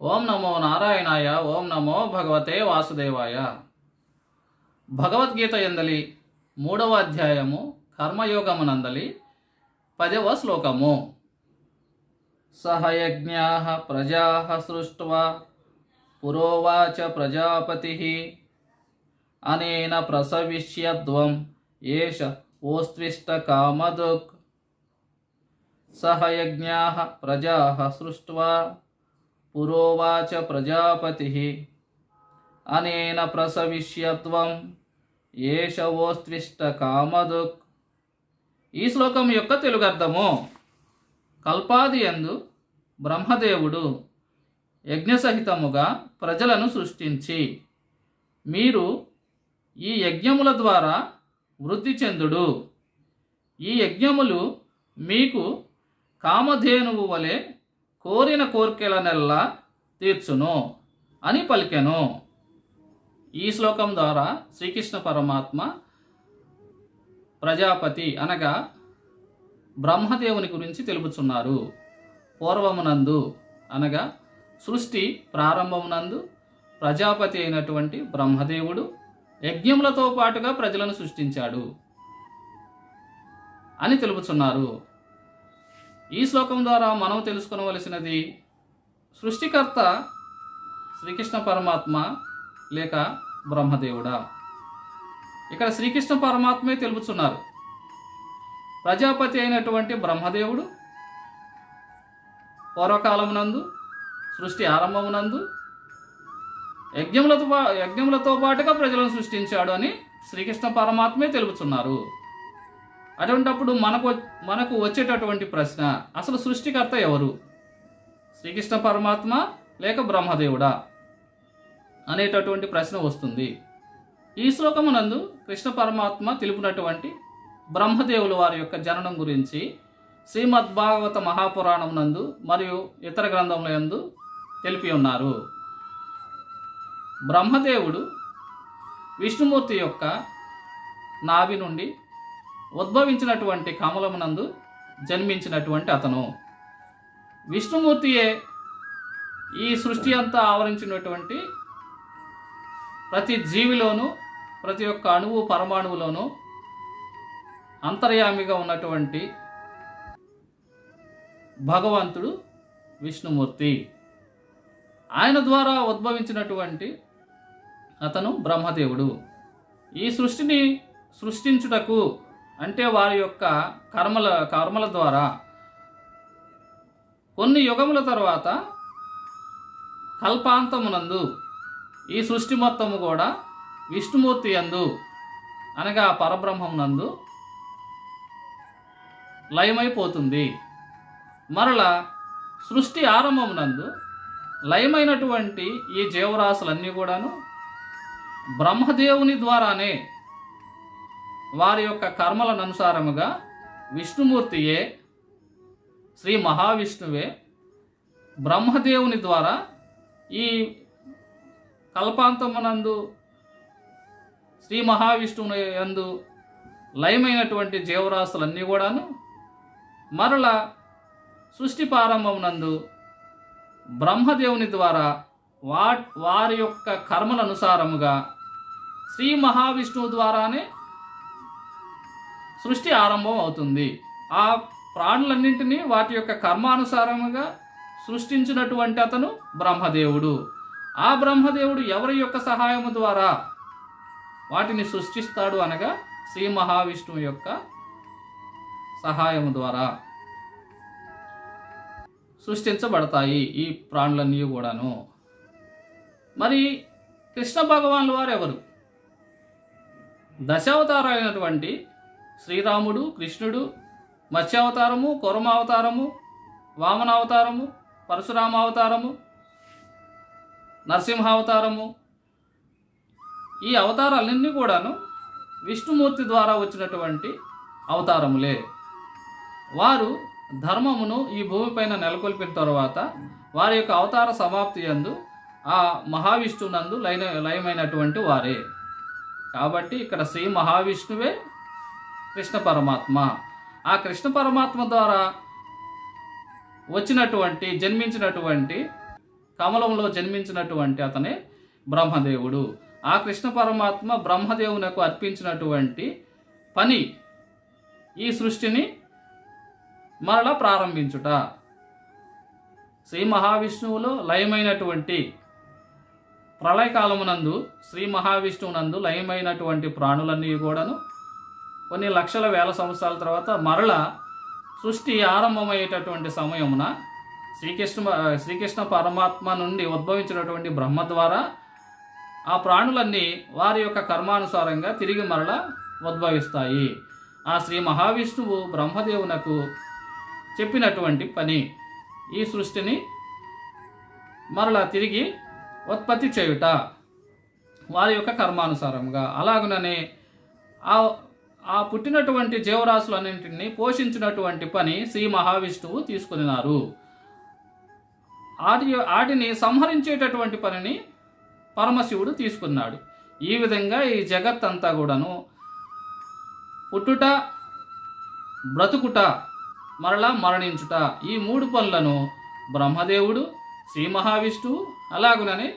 ఓం నమో నారాయణాయ ఓం నమో భగవతే వాసుదేవాయ. భగవద్గీత ఎందలి మూడవ అధ్యాయము కర్మయోగమునందలి పదవ శ్లోకము. సహయజ్ఞా ప్రజా సృష్ట్వా పురోవాచ ప్రజాపతి అనేన ప్రసవిష్యద్వం ఏష ఓస్త్విష్టకామదుక్ సహయజ్ఞా ప్రజా సృష్ట్వా పురోవాచ ప్రజాపతి అనేన ప్రసవిష్యత్వం ఏషవోస్త్విష్ట కామదుక్ ఈ శ్లోకం యొక్క తెలుగు అర్థము కల్పాది ఎందు బ్రహ్మదేవుడు యజ్ఞసహితముగా ప్రజలను సృష్టించి మీరు ఈ యజ్ఞముల ద్వారా వృద్ధి చెందుడు. ఈ యజ్ఞములు మీకు కామధేనువు వలె కోరిన కోరికలనెల్లా తీర్చును అని పలికెను. ఈ శ్లోకం ద్వారా శ్రీకృష్ణ పరమాత్మ ప్రజాపతి అనగా బ్రహ్మదేవుని గురించి తెలుపుచున్నారు. పూర్వమునందు అనగా సృష్టి ప్రారంభమునందు ప్రజాపతి అయినటువంటి బ్రహ్మదేవుడు యజ్ఞములతో పాటుగా ప్రజలను సృష్టించాడు అని తెలుపుచున్నారు. ఈ శ్లోకం ద్వారా మనం తెలుసుకోవలసినది సృష్టికర్త శ్రీకృష్ణ పరమాత్మ లేక బ్రహ్మదేవుడా. ఇక్కడ శ్రీకృష్ణ పరమాత్మే తెలుపుచున్నారు. ప్రజాపతి అయినటువంటి బ్రహ్మదేవుడు పూర్వకాలమునందు సృష్టి ఆరంభమునందు యజ్ఞములతో పా- యజ్ఞములతో పాటుగా ప్రజలను సృష్టించాడు అని శ్రీకృష్ణ పరమాత్మే తెలుపుచున్నారు. అటువంటప్పుడు మనకు మనకు వచ్చేటటువంటి ప్రశ్న అసలు సృష్టికర్త ఎవరు? శ్రీకృష్ణ పరమాత్మ లేక బ్రహ్మదేవుడా? అనేటటువంటి ప్రశ్న వస్తుంది. ఈ శ్లోకమునందు కృష్ణ పరమాత్మ తెలిపినటువంటి బ్రహ్మదేవుల వారి యొక్క జననం గురించి శ్రీమద్భాగవత మహాపురాణం నందు మరియు ఇతర గ్రంథముల యందు తెలిపి ఉన్నారు. బ్రహ్మదేవుడు విష్ణుమూర్తి యొక్క నాభి నుండి ఉద్భవించినటువంటి కమలమునందు జన్మించినటువంటి అతను. విష్ణుమూర్తియే ఈ సృష్టి అంతా ఆవరించినటువంటి ప్రతి జీవిలోనూ ప్రతి ఒక్క అణువు పరమాణువులోనూ అంతర్యామిగా ఉన్నటువంటి భగవంతుడు విష్ణుమూర్తి. ఆయన ద్వారా ఉద్భవించినటువంటి అతను బ్రహ్మదేవుడు. ఈ సృష్టిని సృష్టించుటకు అంటే వారి యొక్క కర్మల కర్మల ద్వారా. కొన్ని యుగముల తర్వాత కల్పాంతమునందు ఈ సృష్టి మొత్తము కూడా విష్ణుమూర్తి యందు అనగా పరబ్రహ్మమునందు లయమైపోతుంది. మరలా సృష్టి ఆరంభమునందు లయమైనటువంటి ఈ జీవరాశులన్నీ కూడాను బ్రహ్మదేవుని ద్వారానే వారి యొక్క కర్మలను అనుసారముగా విష్ణుమూర్తియే శ్రీ మహావిష్ణువే బ్రహ్మదేవుని ద్వారా ఈ కల్పాంతమునందు శ్రీ మహావిష్ణువుని యందు లయమైనటువంటి జీవరాశులన్నీ కూడాను మరల సృష్టి ప్రారంభమునందు బ్రహ్మదేవుని ద్వారా వా వారి యొక్క కర్మల అనుసారముగా శ్రీ మహావిష్ణువు ద్వారానే సృష్టి ఆరంభం అవుతుంది. ఆ ప్రాణులన్నింటినీ వాటి యొక్క కర్మానుసారముగా సృష్టించినటువంటి అతను బ్రహ్మదేవుడు. ఆ బ్రహ్మదేవుడు ఎవరి యొక్క సహాయము ద్వారా వాటిని సృష్టిస్తాడు అనగా శ్రీ మహావిష్ణువు యొక్క సహాయము ద్వారా సృష్టించబడతాయి ఈ ప్రాణులన్నీ కూడాను. మరి కృష్ణ భగవానుల వారు ఎవరు? దశావతారాలైనటువంటి శ్రీరాముడు కృష్ణుడు మత్స్యావతారము కురమావతారము వామనావతారము పరశురామావతారము నరసింహావతారము. ఈ అవతారాలన్నీ కూడాను విష్ణుమూర్తి ద్వారా వచ్చినటువంటి అవతారములే. వారు ధర్మమును ఈ భూమిపైన నెలకొల్పిన తర్వాత వారి యొక్క అవతార సమాప్తి యందు ఆ మహావిష్ణునందు లయ లయమైనటువంటి వారే. కాబట్టి ఇక్కడ శ్రీ మహావిష్ణువే కృష్ణ పరమాత్మ. ఆ కృష్ణ పరమాత్మ ద్వారా వచ్చినటువంటి జన్మించినటువంటి కమలంలో జన్మించినటువంటి అతనే బ్రహ్మదేవుడు. ఆ కృష్ణ పరమాత్మ బ్రహ్మదేవునకు అర్పించినటువంటి పని ఈ సృష్టిని మరలా ప్రారంభించుట. శ్రీ మహావిష్ణువులో లయమైనటువంటి ప్రళయకాలమునందు శ్రీ మహావిష్ణువునందు లయమైనటువంటి ప్రాణులన్నీ కూడాను కొన్ని లక్షల వేల సంవత్సరాల తర్వాత మరల సృష్టి ఆరంభమయ్యేటటువంటి సమయమున శ్రీకృష్ణ శ్రీకృష్ణ పరమాత్మ నుండి ఉద్భవించినటువంటి బ్రహ్మ ద్వారా ఆ ప్రాణులన్నీ వారి యొక్క కర్మానుసారంగా తిరిగి మరల ఉద్భవిస్తాయి. ఆ శ్రీ మహావిష్ణువు బ్రహ్మదేవునకు చెప్పినటువంటి పని ఈ సృష్టిని మరలా తిరిగి ఉత్పత్తి చేయుట వారి యొక్క కర్మానుసారంగా. అలాగుననే ఆ ఆ పుట్టినటువంటి జీవరాశులన్నింటినీ పోషించినటువంటి పని శ్రీ మహావిష్ణువు తీసుకున్నారు. ఆటి వాటిని సంహరించేటటువంటి పనిని పరమశివుడు తీసుకున్నాడు. ఈ విధంగా ఈ జగత్ అంతా కూడాను పుట్టుట బ్రతుకుట మరలా మరణించుట ఈ మూడు పనులను బ్రహ్మదేవుడు శ్రీ మహావిష్ణువు అలాగునని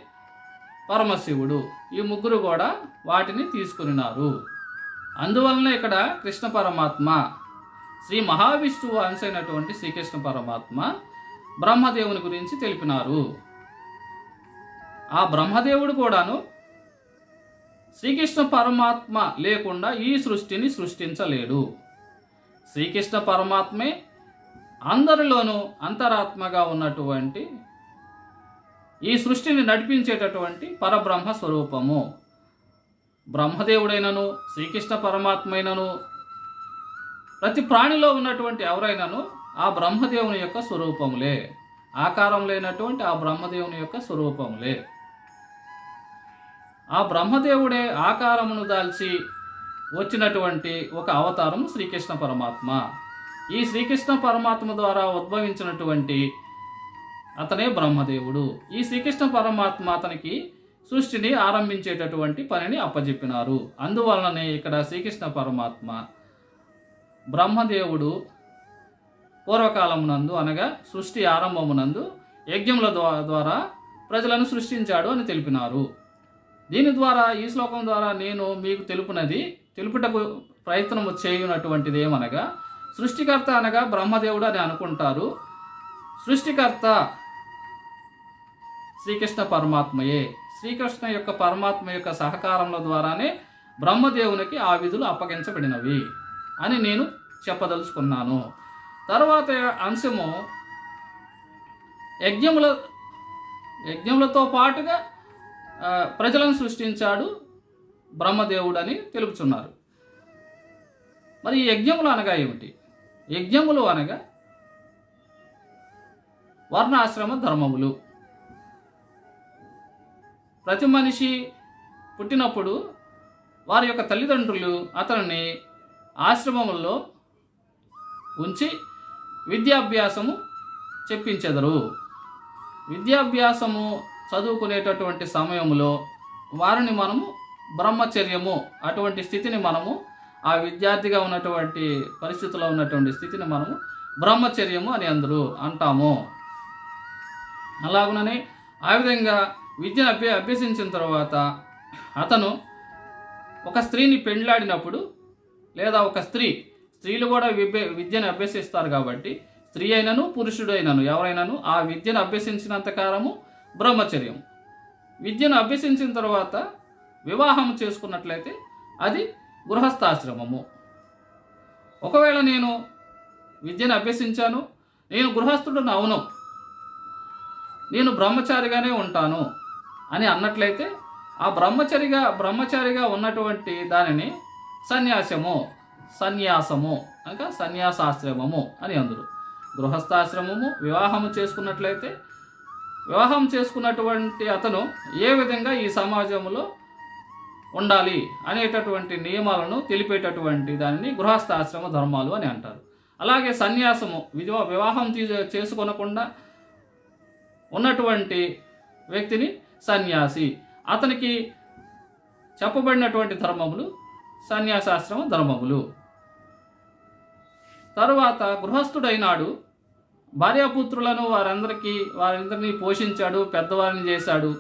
పరమశివుడు ఈ ముగ్గురు కూడా వాటిని తీసుకున్నారు. అందువలన ఇక్కడ కృష్ణ పరమాత్మ శ్రీ మహావిష్ణువు అంశైనటువంటి శ్రీకృష్ణ పరమాత్మ బ్రహ్మదేవుని గురించి తెలిపినారు. ఆ బ్రహ్మదేవుడు కూడాను శ్రీకృష్ణ పరమాత్మ లేకుండా ఈ సృష్టిని సృష్టించలేడు. శ్రీకృష్ణ పరమాత్మే అందరిలోనూ అంతరాత్మగా ఉన్నటువంటి ఈ సృష్టిని నడిపించేటటువంటి పరబ్రహ్మ స్వరూపము. బ్రహ్మదేవుడైనను శ్రీకృష్ణ పరమాత్మైనను ప్రతి ప్రాణిలో ఉన్నటువంటి ఎవరైనాను ఆ బ్రహ్మదేవుని యొక్క స్వరూపములే. ఆకారం లేనటువంటి ఆ బ్రహ్మదేవుని యొక్క స్వరూపములే. ఆ బ్రహ్మదేవుడే ఆకారమును దాల్చి వచ్చినటువంటి ఒక అవతారం శ్రీకృష్ణ పరమాత్మ. ఈ శ్రీకృష్ణ పరమాత్మ ద్వారా ఉద్భవించినటువంటి అతనే బ్రహ్మదేవుడు. ఈ శ్రీకృష్ణ పరమాత్మ అతనికి సృష్టిని ఆరంభించేటటువంటి పనిని అప్పజెప్పినారు. అందువలననే ఇక్కడ శ్రీకృష్ణ పరమాత్మ బ్రహ్మదేవుడు పూర్వకాలమునందు అనగా సృష్టి ఆరంభమునందు యజ్ఞముల ద్వారా ప్రజలను సృష్టించాడు అని తెలిపినారు. దీని ద్వారా ఈ శ్లోకం ద్వారా నేను మీకు తెలుపునది తెలుపుటకు ప్రయత్నం చేయునటువంటిది ఏమనగా సృష్టికర్త అనగా బ్రహ్మదేవుడు అని అనుకుంటారు. సృష్టికర్త శ్రీకృష్ణ పరమాత్మయే. శ్రీకృష్ణ యొక్క పరమాత్మ యొక్క సహకారముల ద్వారానే బ్రహ్మదేవునికి ఆ విధులు అప్పగించబడినవి అని నేను చెప్పదలుచుకున్నాను. తర్వాత అంశము యజ్ఞముల యజ్ఞములతో పాటుగా ప్రజలను సృష్టించాడు బ్రహ్మదేవుడు అని తెలుపుచున్నారు. మరి యజ్ఞములు అనగా ఏమిటి? యజ్ఞములు అనగా వర్ణాశ్రమ ధర్మములు. ప్రతి మనిషి పుట్టినప్పుడు వారి యొక్క తల్లిదండ్రులు అతనిని ఆశ్రమంలో ఉంచి విద్యాభ్యాసము చెప్పించెదరు. విద్యాభ్యాసము చదువుకునేటటువంటి సమయంలో వారిని మనము బ్రహ్మచర్యము అటువంటి స్థితిని మనము ఆ విద్యార్థిగా ఉన్నటువంటి పరిస్థితిలో ఉన్నటువంటి స్థితిని మనము బ్రహ్మచర్యము అని అందరూ అంటాము. అలాగునని ఆ విధంగా విద్యను అభ్య అభ్యసించిన తర్వాత అతను ఒక స్త్రీని పెండ్లాడినప్పుడు లేదా ఒక స్త్రీ స్త్రీలు కూడా విద్య విద్యను అభ్యసిస్తారు కాబట్టి స్త్రీ అయినను పురుషుడు అయినను ఎవరైనాను? ఆ విద్యను అభ్యసించినంత కాలము బ్రహ్మచర్యం. విద్యను అభ్యసించిన తర్వాత వివాహం చేసుకున్నట్లయితే అది గృహస్థాశ్రమము. ఒకవేళ నేను విద్యను అభ్యసించాను నేను గృహస్థుడు అవును. నేను బ్రహ్మచారిగానే ఉంటాను. అని అన్నట్లయితే ఆ బ్రహ్మచరిగా బ్రహ్మచారిగా ఉన్నటువంటి దానిని సన్యాసము సన్యాసము అనగా సన్యాసాశ్రమము అని అందరు. గృహస్థాశ్రమము వివాహము చేసుకున్నట్లయితే వివాహం చేసుకున్నటువంటి అతను ఏ విధంగా ఈ సమాజంలో ఉండాలి అనేటటువంటి నియమాలను తెలిపేటటువంటి దానిని గృహస్థాశ్రమ ధర్మాలు అని అంటారు. అలాగే సన్యాసము వివాహం తీ చేసుకొనకుండా ఉన్నటువంటి వ్యక్తిని సన్యాసి. అతనికి చెప్పబడినటువంటి ధర్మములు సన్యాసాశ్రమ ధర్మములు. తరువాత గృహస్థుడైనాడు. భార్యాపుత్రులను వారందరికీ వారందరినీ పోషించాడు పెద్దవారిని చేశాడు.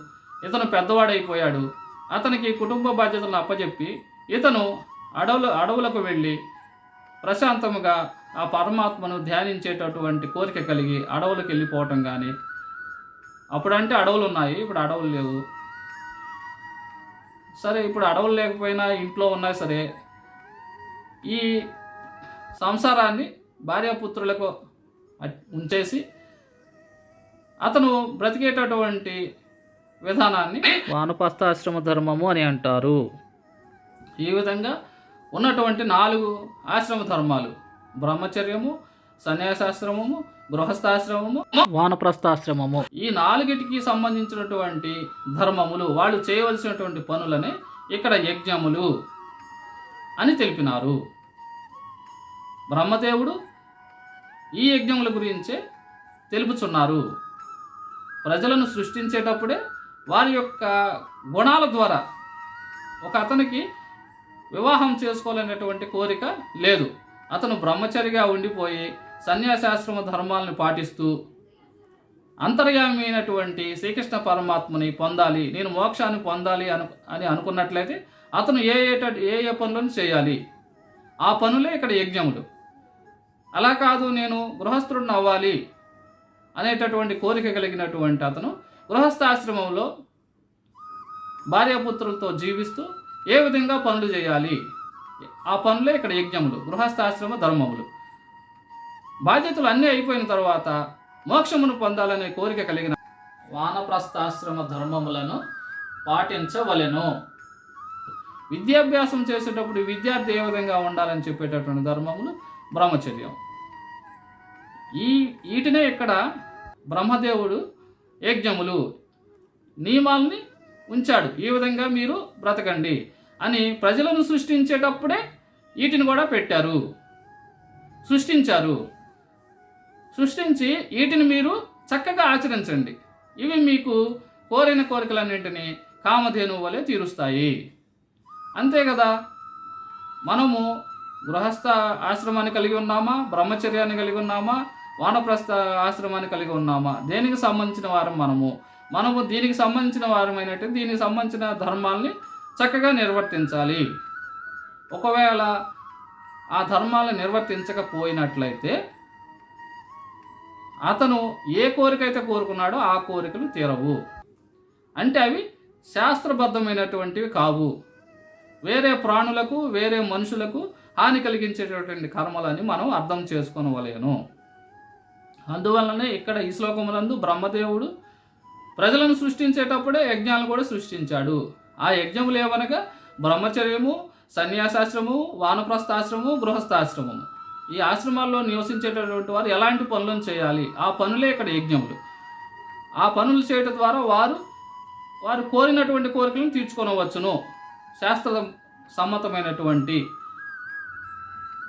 ఇతను పెద్దవాడైపోయాడు. అతనికి కుటుంబ బాధ్యతలను అప్పచెప్పి ఇతను అడవులు అడవులకు వెళ్ళి ప్రశాంతముగా ఆ పరమాత్మను ధ్యానించేటటువంటి కోరిక కలిగి అడవులకు వెళ్ళిపోవటం కానీ అప్పుడంటే అడవులు ఉన్నాయి ఇప్పుడు అడవులు లేవు. సరే ఇప్పుడు అడవులు లేకపోయినా ఇంట్లో ఉన్నా సరే. ఈ సంసారాన్ని భార్యాపుత్రులకు ఉంచేసి అతను బ్రతికేటటువంటి విధానాన్ని వానప్రస్థాశ్రమ ధర్మము అని అంటారు. ఈ విధంగా ఉన్నటువంటి నాలుగు ఆశ్రమ ధర్మాలు. బ్రహ్మచర్యము సన్యాసాశ్రమము గృహస్థాశ్రమము? వానప్రస్థాశ్రమము. ఈ నాలుగిటికి సంబంధించినటువంటి ధర్మములు వాళ్ళు చేయవలసినటువంటి పనులని ఇక్కడ యజ్ఞములు అని తెలిపినారు. బ్రహ్మదేవుడు ఈ యజ్ఞముల గురించే తెలుపుచున్నారు. ప్రజలను సృష్టించేటప్పుడే వారి యొక్క గుణాల ద్వారా ఒక అతనికి వివాహం చేసుకోవాలనేటువంటి కోరిక లేదు. అతను బ్రహ్మచరిగా ఉండిపోయి సన్యాసాశ్రమ ధర్మాలను పాటిస్తూ అంతర్యామి అయినటువంటి శ్రీకృష్ణ పరమాత్మని పొందాలి నేను మోక్షాన్ని పొందాలి అను అని అనుకున్నట్లయితే అతను ఏ ఏ ఏ ఏ పనులను చేయాలి? ఆ పనులే ఇక్కడ యజ్ఞములు. అలా కాదు నేను గృహస్థుడిని అవ్వాలి అనేటటువంటి కోరిక కలిగినటువంటి అతను గృహస్థాశ్రమంలో భార్యాపుత్రులతో జీవిస్తూ ఏ విధంగా పనులు చేయాలి? ఆ పనులే ఇక్కడ యజ్ఞములు గృహస్థాశ్రమ ధర్మములు. బాధ్యతలు అన్నీ అయిపోయిన తర్వాత మోక్షమును పొందాలనే కోరిక కలిగిన వానప్రస్థాశ్రమ ధర్మములను పాటించవలెను. విద్యాభ్యాసం చేసేటప్పుడు విద్యార్థి ఏ విధంగా ఉండాలని చెప్పేటటువంటి ధర్మములు బ్రహ్మచర్యం. ఈ వీటినే ఇక్కడ బ్రహ్మదేవుడు యజ్ఞములు నియమాల్ని ఉంచాడు. ఈ విధంగా మీరు బ్రతకండి అని ప్రజలను సృష్టించేటప్పుడే వీటిని కూడా పెట్టారు. సృష్టించారు. సృష్టించి వీటిని మీరు చక్కగా ఆచరించండి. ఇవి మీకు కోరిన కోరికలన్నింటినీ కామధేను వలె తీరుస్తాయి. అంతే కదా? మనము గృహస్థ ఆశ్రమాన్ని కలిగి ఉన్నామా? బ్రహ్మచర్యాన్ని కలిగి ఉన్నామా? వానప్రస్థ ఆశ్రమాన్ని కలిగి ఉన్నామా? దేనికి సంబంధించిన వారం మనము? మనము దీనికి సంబంధించిన వారమైనట్టు దీనికి సంబంధించిన ధర్మాల్ని చక్కగా నిర్వర్తించాలి. ఒకవేళ ఆ ధర్మాలను నిర్వర్తించకపోయినట్లయితే అతను ఏ కోరిక అయితే కోరుకున్నాడో ఆ కోరికలు తీరవు. అంటే అవి శాస్త్రబద్ధమైనటువంటివి కావు. వేరే ప్రాణులకు వేరే మనుషులకు హాని కలిగించేటటువంటి కర్మలని మనం అర్థం చేసుకోనవలేను. అందువలనే ఇక్కడ ఈ శ్లోకములందు బ్రహ్మదేవుడు ప్రజలను సృష్టించేటప్పుడే యజ్ఞాలను కూడా సృష్టించాడు. ఆ యజ్ఞములు ఏమనగా బ్రహ్మచర్యము సన్యాసాశ్రము వానప్రస్థాశ్రము గృహస్థాశ్రమము. ఈ ఆశ్రమాల్లో నివసించేటటువంటి వారు ఎలాంటి పనులను చేయాలి? ఆ పనులే ఇక్కడ యజ్ఞములు. ఆ పనులు చేయటం ద్వారా వారు వారు కోరినటువంటి కోరికలను తీర్చుకొనవచ్చును. శాస్త్ర సమ్మతమైనటువంటి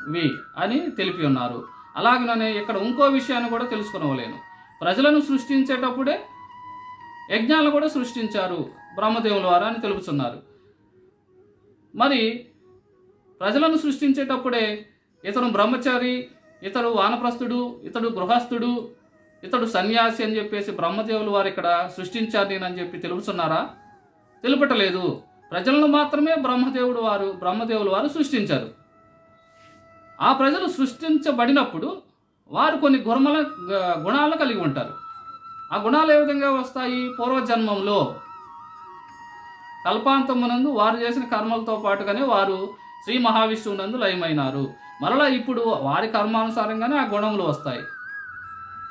వి అని తెలిపి ఉన్నారు. అలాగనే ఇక్కడ ఇంకో విషయాన్ని కూడా తెలుసుకునవలేను. ప్రజలను సృష్టించేటప్పుడే యజ్ఞాలను కూడా సృష్టించారు బ్రహ్మదేవుల వారు అని తెలుపుతున్నారు. మరి ప్రజలను సృష్టించేటప్పుడే ఇతను బ్రహ్మచారి ఇతడు వానప్రస్థుడు ఇతడు గృహస్థుడు ఇతడు సన్యాసి అని చెప్పేసి బ్రహ్మదేవులు వారు ఇక్కడ సృష్టించారు నేనని చెప్పి తెలుపుతున్నారా? తెలుపటలేదు. ప్రజలను మాత్రమే బ్రహ్మదేవుడు వారు బ్రహ్మదేవులు వారు సృష్టించారు. ఆ ప్రజలు సృష్టించబడినప్పుడు వారు కొన్ని గుణముల గుణాలు గుణాలను కలిగి ఉంటారు. ఆ గుణాలు ఏ విధంగా వస్తాయి? పూర్వజన్మంలో కల్పాంతమునందు వారు చేసిన కర్మలతో పాటుగానే వారు శ్రీ మహావిష్ణువు నందు లయమైనారు. మరలా ఇప్పుడు వారి కర్మానుసారంగానే ఆ గుణములు వస్తాయి.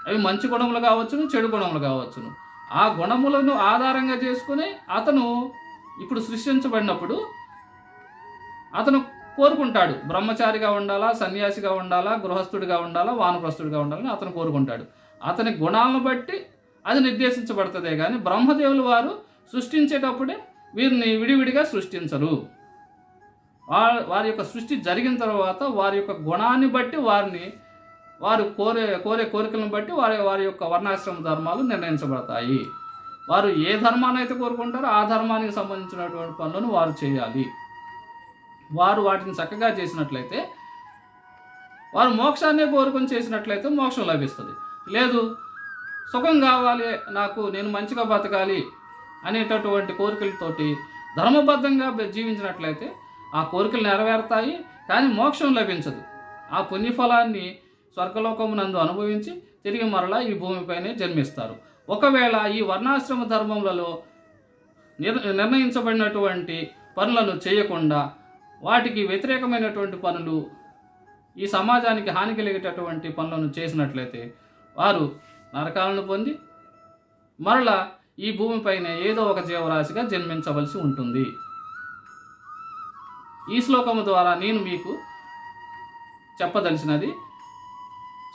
అవి మంచి గుణములు కావచ్చును చెడు గుణములు కావచ్చును. ఆ గుణములను ఆధారంగా చేసుకుని అతను ఇప్పుడు సృష్టించబడినప్పుడు అతను కోరుకుంటాడు. బ్రహ్మచారిగా ఉండాలా సన్యాసిగా ఉండాలా గృహస్థుడిగా ఉండాలా వానప్రస్థుడిగా ఉండాలని అతను కోరుకుంటాడు. అతని గుణాలను బట్టి అది నిర్దేశించబడుతుందే కానీ బ్రహ్మదేవులు వారు సృష్టించేటప్పుడే వీరిని విడివిడిగా సృష్టించరు. వారి వారి యొక్క సృష్టి జరిగిన తర్వాత వారి యొక్క గుణాన్ని బట్టి వారిని వారు కోరే కోరే కోరికలను బట్టి వారి వారి యొక్క వర్ణాశ్రమ ధర్మాలు నిర్ణయించబడతాయి. వారు ఏ ధర్మాన్ని అయితే కోరుకుంటారో ఆ ధర్మానికి సంబంధించినటువంటి పనులను వారు చేయాలి. వారు వాటిని చక్కగా చేసినట్లయితే వారు మోక్షాన్ని కోరుకొని చేసినట్లయితే మోక్షం లభిస్తుంది. లేదు సుఖం కావాలి నాకు నేను మంచిగా బతకాలి అనేటటువంటి కోరికలతోటి ధర్మబద్ధంగా జీవించినట్లయితే ఆ కోరికలు నెరవేరుతాయి కానీ మోక్షం లభించదు. ఆ పుణ్యఫలాన్ని స్వర్గలోకమునందు అనుభవించి తిరిగి మరలా ఈ భూమిపైనే జన్మిస్తారు. ఒకవేళ ఈ వర్ణాశ్రమ ధర్మములలో నిర్ణయించబడినటువంటి పనులను చేయకుండా వాటికి వ్యతిరేకమైనటువంటి పనులు ఈ సమాజానికి హాని కలిగేటటువంటి పనులను చేసినట్లయితే వారు నరకాలను పొంది మరలా ఈ భూమిపైన ఏదో ఒక జీవరాశిగా జన్మించవలసి ఉంటుంది. ఈ శ్లోకము ద్వారా నేను మీకు చెప్పదలిచినది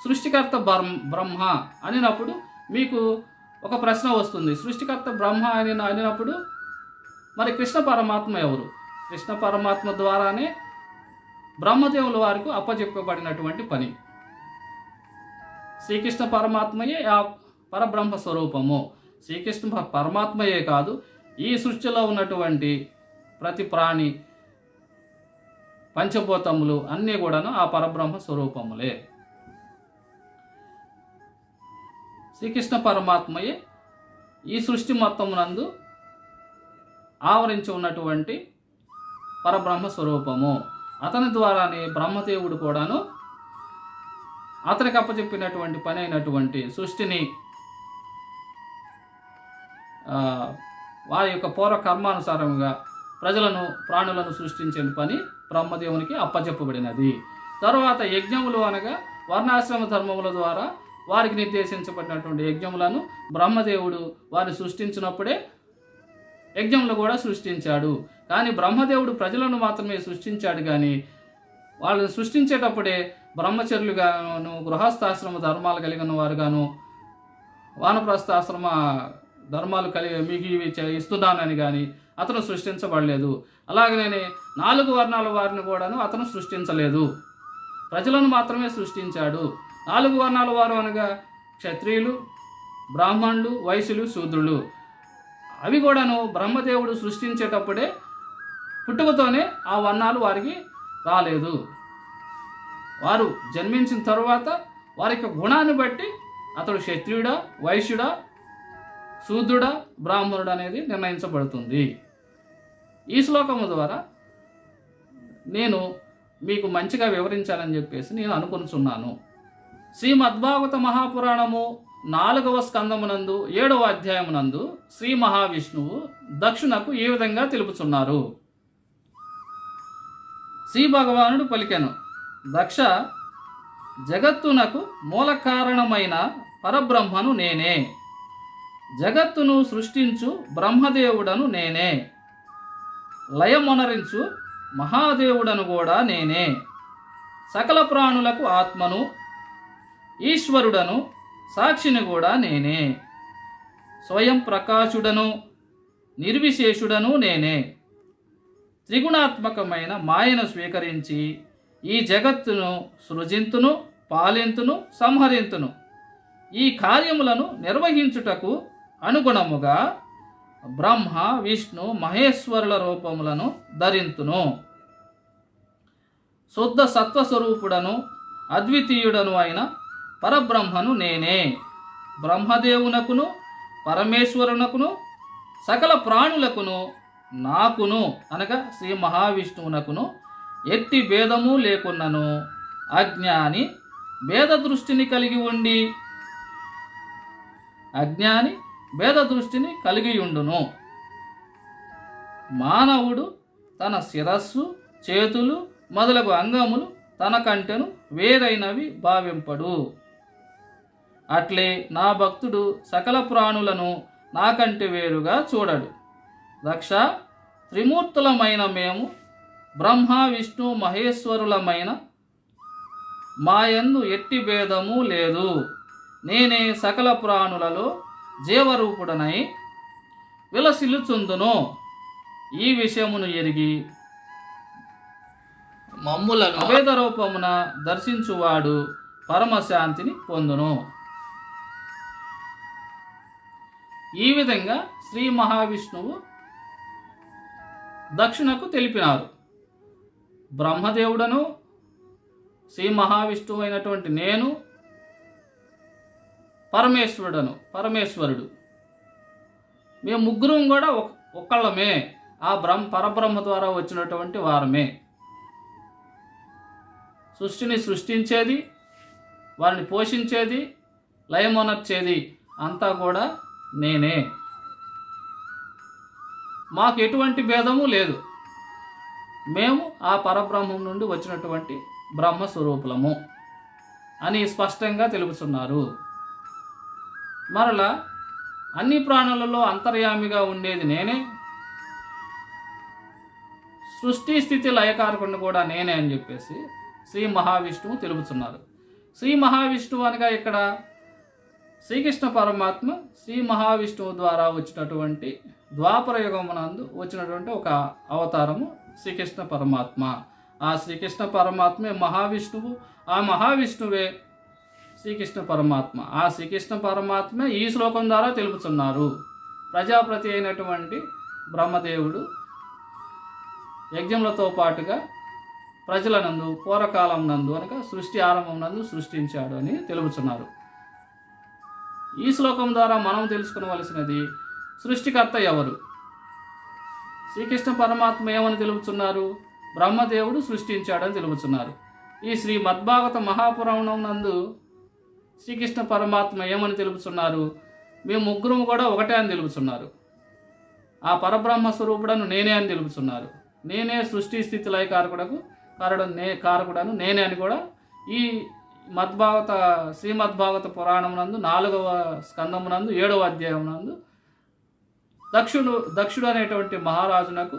సృష్టికర్త బ్రహ్మ బ్రహ్మ అనినప్పుడు మీకు ఒక ప్రశ్న వస్తుంది. సృష్టికర్త బ్రహ్మ అని అనినప్పుడు మరి కృష్ణ పరమాత్మ ఎవరు? కృష్ణ పరమాత్మ ద్వారానే బ్రహ్మదేవుల వారికి అప్పచెప్పబడినటువంటి పని. శ్రీకృష్ణ పరమాత్మయే ఆ పరబ్రహ్మ స్వరూపము. శ్రీకృష్ణ పరమాత్మయే కాదు ఈ సృష్టిలో ఉన్నటువంటి ప్రతి ప్రాణి పంచభూతములు అన్నీ కూడాను ఆ పరబ్రహ్మ స్వరూపములే. శ్రీకృష్ణ పరమాత్మయే ఈ సృష్టి మొత్తమునందు ఆవరించి ఉన్నటువంటి పరబ్రహ్మ స్వరూపము. అతని ద్వారానే బ్రహ్మదేవుడు కూడాను అతనికి అప్పచెప్పినటువంటి పని అయినటువంటి సృష్టిని వారి యొక్క పూర్వ కర్మానుసారంగా ప్రజలను ప్రాణులను సృష్టించే పని బ్రహ్మదేవునికి అప్పచెప్పబడినది తర్వాత యజ్ఞములు అనగా వర్ణాశ్రమ ధర్మముల ద్వారా వారికి నిర్దేశించబడినటువంటి యజ్ఞములను బ్రహ్మదేవుడు వారిని సృష్టించినప్పుడే యజ్ఞములు కూడా సృష్టించాడు. కానీ బ్రహ్మదేవుడు ప్రజలను మాత్రమే సృష్టించాడు కానీ వాళ్ళని సృష్టించేటప్పుడే బ్రహ్మచర్యులుగాను గృహస్థాశ్రమ ధర్మాలు కలిగిన వారుగాను వానప్రస్థాశ్రమ ధర్మాలు కలిగి మీకు ఇవి ఇస్తున్నానని కానీ అతను సృష్టించబడలేదు. అలాగనే నాలుగు వర్ణాల వారిని కూడాను అతను సృష్టించలేదు. ప్రజలను మాత్రమే సృష్టించాడు. నాలుగు వర్ణాల వారు అనగా క్షత్రియులు బ్రాహ్మణులు వైశ్యులు శూద్రులు. అవి కూడాను బ్రహ్మదేవుడు సృష్టించేటప్పుడే పుట్టుకతోనే ఆ వర్ణాలు వారికి రాలేదు. వారు జన్మించిన తరువాత వారి యొక్క గుణాన్ని బట్టి అతడు క్షత్రియుడా వైశ్యుడా శూద్రుడా బ్రాహ్మణుడు అనేది నిర్ణయించబడుతుంది. ఈ శ్లోకము ద్వారా నేను మీకు మంచిగా వివరించాలని చెప్పేసి నేను అనుకుంటున్నాను. శ్రీమద్భాగవత మహాపురాణము నాలుగవ స్కందమునందు ఏడవ అధ్యాయమునందు శ్రీ మహావిష్ణువు దక్షునకు ఈ విధంగా తెలుపుచున్నారు? శ్రీ భగవానుడు పలికెను దక్ష జగత్తునకు మూల కారణమైన పరబ్రహ్మను నేనే. జగత్తును సృష్టించు బ్రహ్మదేవుడను నేనే. లయమొనరించు మహాదేవుడను కూడా నేనే. సకల ప్రాణులకు ఆత్మను ఈశ్వరుడను సాక్షిని కూడా నేనే. స్వయం ప్రకాశుడను నిర్విశేషుడను నేనే. త్రిగుణాత్మకమైన మాయను స్వీకరించి ఈ జగత్తును సృజింతును పాలింతును సంహరింతును. ఈ కార్యములను నిర్వహించుటకు అనుగుణముగా బ్రహ్మ విష్ణు మహేశ్వరుల రూపములను ధరింతును. శుద్ధ సత్వస్వరూపుడను అద్వితీయుడను అయిన పరబ్రహ్మను నేనే. బ్రహ్మదేవునకును పరమేశ్వరునకును సకల ప్రాణులకును నాకును అనగా శ్రీ మహావిష్ణువునకును ఎట్టి భేదము లేకున్నను. అజ్ఞాని భేద దృష్టిని కలిగి ఉండి అజ్ఞాని భేద దృష్టిని కలిగి ఉండును మానవుడు తన శిరస్సు చేతులు మొదలగు అంగములు తన కంటెను వేరైనవి భావింపడు. అట్లే నా భక్తుడు సకల ప్రాణులను నాకంటే వేరుగా చూడడు. రక్ష త్రిమూర్తులమైన మేము బ్రహ్మ విష్ణు మహేశ్వరులమైన మాయందు ఎట్టి భేదము లేదు. నేనే సకల ప్రాణులలో జీవరూపుడనై విలసిల్లుచుందును. ఈ విషయమును ఎరిగి మమ్ములను అభేద రూపమున దర్శించువాడు పరమశాంతిని పొందును. ఈ విధంగా శ్రీ మహావిష్ణువు దక్షిణకు తెలిపినారు. బ్రహ్మదేవుడను శ్రీ మహావిష్ణువు అయినటువంటి నేను పరమేశ్వరుడను పరమేశ్వరుడు. మేము ముగ్గురం కూడా ఒక్కళ్ళమే ఆ బ్రహ్మ పరబ్రహ్మ ద్వారా వచ్చినటువంటి వారమే. సృష్టిని సృష్టించేది వారిని పోషించేది లయమొనర్చేది అంతా కూడా నేనే. మాకు ఎటువంటి భేదము లేదు. మేము ఆ పరబ్రహ్మం నుండి వచ్చినటువంటి బ్రహ్మస్వరూపులము అని స్పష్టంగా తెలుపుతున్నారు. మరలా అన్ని ప్రాణులలో అంతర్యామిగా ఉండేది నేనే. సృష్టి స్థితి లయకారకుడిని కూడా నేనే అని చెప్పేసి శ్రీ మహావిష్ణువు తెలుపుతున్నారు. శ్రీ మహావిష్ణువు అనగా ఇక్కడ శ్రీకృష్ణ పరమాత్మ శ్రీ మహావిష్ణువు ద్వారా వచ్చినటువంటి ద్వాపర యుగమునందు వచ్చినటువంటి ఒక అవతారము శ్రీకృష్ణ పరమాత్మ. ఆ శ్రీకృష్ణ పరమాత్మే మహావిష్ణువు ఆ మహావిష్ణువే శ్రీకృష్ణ పరమాత్మ. ఆ శ్రీకృష్ణ పరమాత్మ ఈ శ్లోకం ద్వారా తెలుపుతున్నారు. ప్రజాప్రతి అయినటువంటి బ్రహ్మదేవుడు యజ్ఞములతో పాటుగా ప్రజలనందు పూర్వకాలం నందు అనక సృష్టి ఆరంభం నందు సృష్టించాడు అని తెలుపుతున్నారు. ఈ శ్లోకం ద్వారా మనం తెలుసుకునవలసినది సృష్టికర్త ఎవరు? శ్రీకృష్ణ పరమాత్మ ఏమని తెలుపుతున్నారు? బ్రహ్మదేవుడు సృష్టించాడని తెలుపుతున్నారు. ఈ శ్రీ మద్భాగవత మహాపురాణం నందు శ్రీకృష్ణ పరమాత్మ ఏమని తెలుపుతున్నారు మేము ముగ్గురం కూడా ఒకటే అని తెలుపుతున్నారు ఆ పరబ్రహ్మ స్వరూపుడను నేనే అని తెలుపుతున్నారు నేనే సృష్టి స్థితి లయ కారకుడకు కారడం నే కారకుడను నేనే అని కూడా ఈ మద్భాగవత శ్రీమద్భాగవత పురాణమునందు నాలుగవ స్కందమునందు ఏడవ అధ్యాయమునందు దక్షుడు దక్షుడు అనేటువంటి మహారాజునకు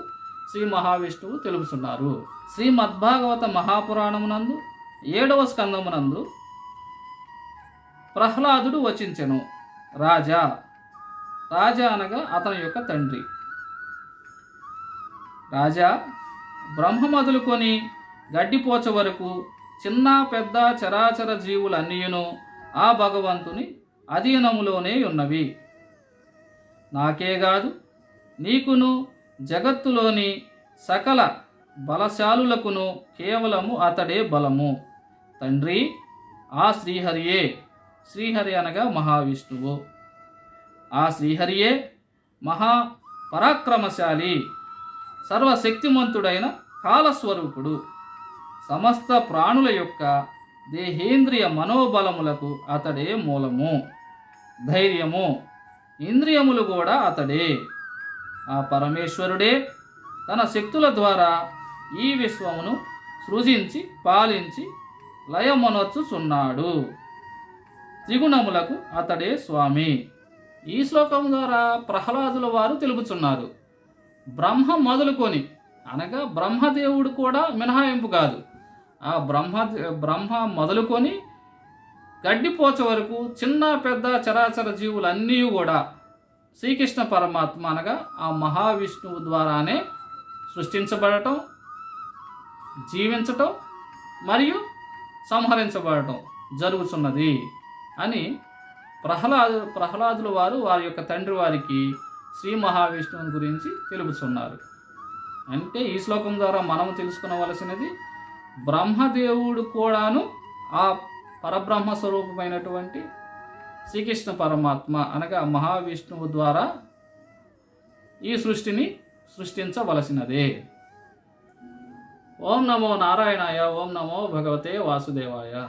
శ్రీ మహావిష్ణువు తెలుపుతున్నారు శ్రీమద్భాగవత మహాపురాణమునందు ఏడవ స్కందమునందు ప్రహ్లాదుడు వచించెను. రాజా. రాజా అనగా అతని యొక్క తండ్రి. రాజా బ్రహ్మ మొదలుకొని గడ్డిపోచ వరకు చిన్న పెద్ద చరాచర జీవులన్నీయును ఆ భగవంతుని అధీనములోనే ఉన్నవి. నాకే కాదు నీకును జగత్తులోని సకల బలశాలులకును కేవలము అతడే బలము. తండ్రి ఆ శ్రీహరియే. శ్రీహరి అనగా మహావిష్ణువు. ఆ శ్రీహరియే మహా పరాక్రమశాలి సర్వశక్తిమంతుడైన కాలస్వరూపుడు. సమస్త ప్రాణుల యొక్క దేహేంద్రియ మనోబలములకు అతడే మూలము. ధైర్యము ఇంద్రియములు కూడా అతడే. ఆ పరమేశ్వరుడే తన శక్తుల ద్వారా ఈ విశ్వమును సృజించి పాలించి లయమనొచ్చుచున్నాడు త్రిగుణములకు అతడే స్వామి. ఈ శ్లోకం ద్వారా ప్రహ్లాదుల వారు తెలుపుచున్నారు. బ్రహ్మ మొదలుకొని అనగా బ్రహ్మదేవుడు కూడా మినహాయింపు కాదు. ఆ బ్రహ్మ బ్రహ్మ మొదలుకొని గడ్డిపోచ వరకు చిన్న పెద్ద చరాచర జీవులన్నీ కూడా శ్రీకృష్ణ పరమాత్మ అనగా ఆ మహావిష్ణువు ద్వారానే సృష్టించబడటం జీవించటం మరియు సంహరించబడటం జరుగుతున్నది అని ప్రహ్లాదు ప్రహ్లాదుల వారు వారి యొక్క తండ్రి వారికి శ్రీ మహావిష్ణువుని గురించి తెలుపుతున్నారు. అంటే ఈ శ్లోకం ద్వారా మనం తెలుసుకునవలసినది బ్రహ్మదేవుడు కూడాను ఆ పరబ్రహ్మ స్వరూపమైనటువంటి శ్రీకృష్ణ పరమాత్మ అనగా మహావిష్ణువు ద్వారా ఈ సృష్టిని సృష్టించవలసినదే. ఓం నమో నారాయణాయ ఓం నమో భగవతే వాసుదేవాయ.